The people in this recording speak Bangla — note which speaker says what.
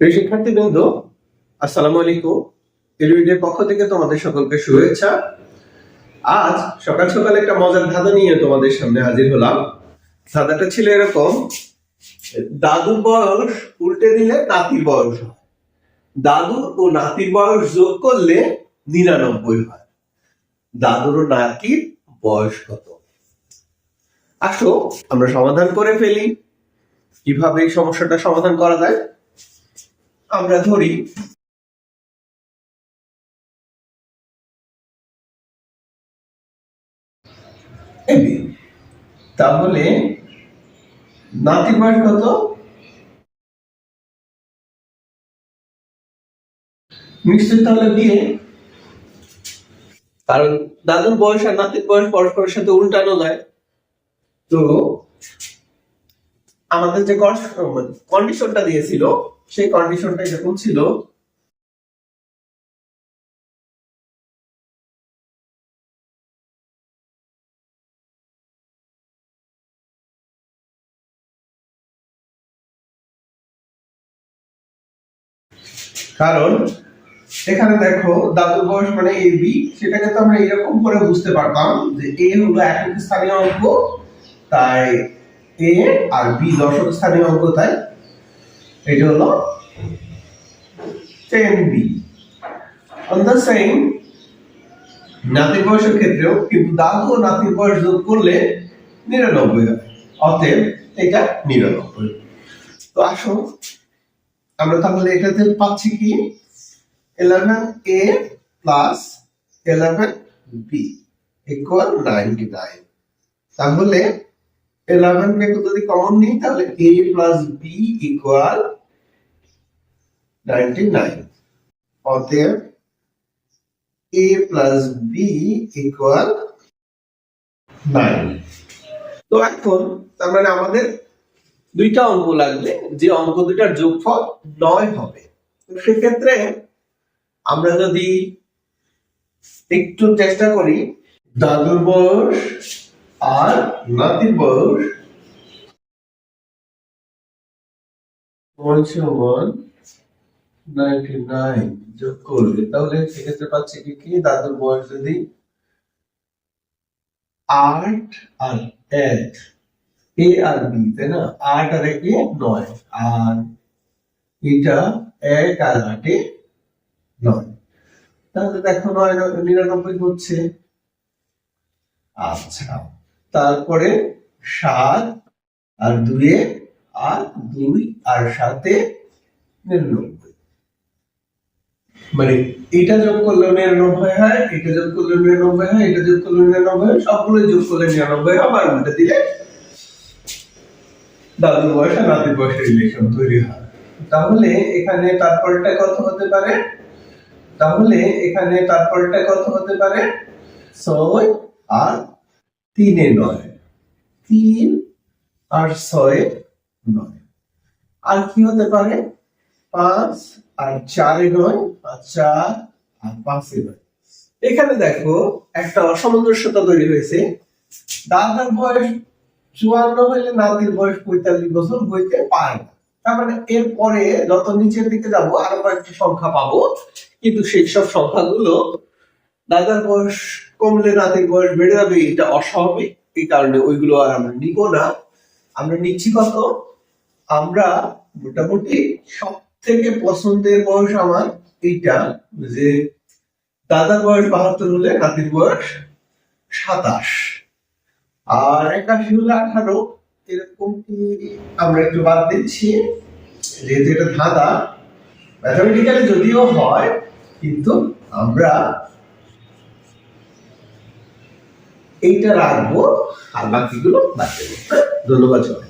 Speaker 1: প্রিয় শিক্ষার্থীবৃন্দ, আসসালামু আলাইকুম। এলুইডের পক্ষ থেকে তোমাদের সকলকে শুভেচ্ছা। আজ সকাল সকাল একটা মজার ধাঁধা নিয়ে তোমাদের সামনে হাজির হলাম। ধাঁধাটা ছিল এরকম, দাদুর বয়স উল্টে দিলে নাতির বয়স হয়। দাদুর ও নাতির বয়স যোগ করলে নিরানব্বই হয়। দাদুর ও নাতির বয়স কত? আসো, আমরা সমাধান করে ফেলি। কীভাবে এই সমস্যাটা সমাধান করা যায়? আমরা ধরি। তাহলে নাতির বয়স কত? নিশ্চয় তাহলে বিয়ে কারণ দাদুর বয়স আর নাতির বয়স পরস্পরের সাথে উল্টানো যায়। তো আমাদের যে কন্ডিশনটা দিয়েছিল, সেই কন্ডিশনটা এরকম ছিল। কারণ, এখানে দেখো দাদুর বয়স মানে এ বি সেটাকে তো আমরা এরকম করে বুঝতে পারতাম যে এ হলো একক স্থানীয় অঙ্ক, তাই আর বি দশক স্থানীয় অঙ্ক, তাই? এটা হলো ten B on the same বয়সের ক্ষেত্রেও কিন্তু দাদু ও নাতির বয়স যোগ করলে নিরানব্বই অতএব এটা নিরানব্বই। তো আসো, আমরা তাহলে এটাতে পাচ্ছি কি? Eleven A plus eleven B equal ninety nine তাহলে ইলেভেন কে যদি কমন নিই, তাহলে A plus B equal ninety nine অতএব A plus B equal nine তো এখন, তার মানে আমাদের দুইটা অঙ্ক লাগবে, যে অঙ্ক দুইটার যোগফল নয় হবে। তো সেক্ষেত্রে আমরা যদি একটু চেষ্টা করি, দাদুর বয়স ওয়ান নাইনটি নাইন। যোগ আর এক। এ আর বি, তাই না? আট আর একে নয়। আর এটা এক আর নয়। তাহলে দেখো নয়- নিরানব্বই হচ্ছে। আচ্ছা। তারপরে সাত আর দুয়ে আর দুই আর সাতে নিরানব্বই। মানে এটা যোগ করলে নিরানব্বই হয়, এটা যোগ করলে নিরানব্বই হয়, এটা যোগ করলে নিরানব্বই হয় সবগুলো যোগ করলে নিরানব্বই হয়, আবার উল্টে দিলে দাদুর বয়স আর নাতির বয়সের রিলেশন তৈরি হয়। তাহলে এখানে তারপরটা কত হতে পারে? তাহলে এখানে তারপরটা কত হতে পারে? ছয় আর তিনে নয়। তিন আর ছয় নয়। আর কি হতে পারে? পাঁচ আর চারে নয় আর চার আর পাঁচে নয়। এখানে দেখো একটা অসামঞ্জস্যতা তৈরি হয়েছে। দাদার বয়স চুয়ান্ন হইলে নাতির বয়স পঁয়তাল্লিশ বছর হইতে পারে না। তার মানে এরপরে যত নিচের দিকে যাব, আরও কয়েকটি সংখ্যা পাবো। কিন্তু সেই সব সংখ্যাগুলো দাদার বয়স কমলে নাতির বয়স বেড়ে যাবে, এটা অস্বাভাবিক। এই কারণে ওইগুলো আর আমরা নিব না। আমরা নিচ্ছি কত? আমরা মোটামুটি সব থেকে পছন্দের বয়স আমার এইটা, যে দাদার বয়স বাহাত্তর হলে নাতির বয়স সাতাশ। আর একাশি হলে আঠারো। এরকম কি আমরা একটু বাদ দিচ্ছি? যেহেতু এটা ধাঁধা ম্যাথামেটিক্যালি যদিও হয়, কিন্তু আমরা এইটা রাখব আর বাকিগুলো বাদ দেবো? ধন্যবাদ সবাই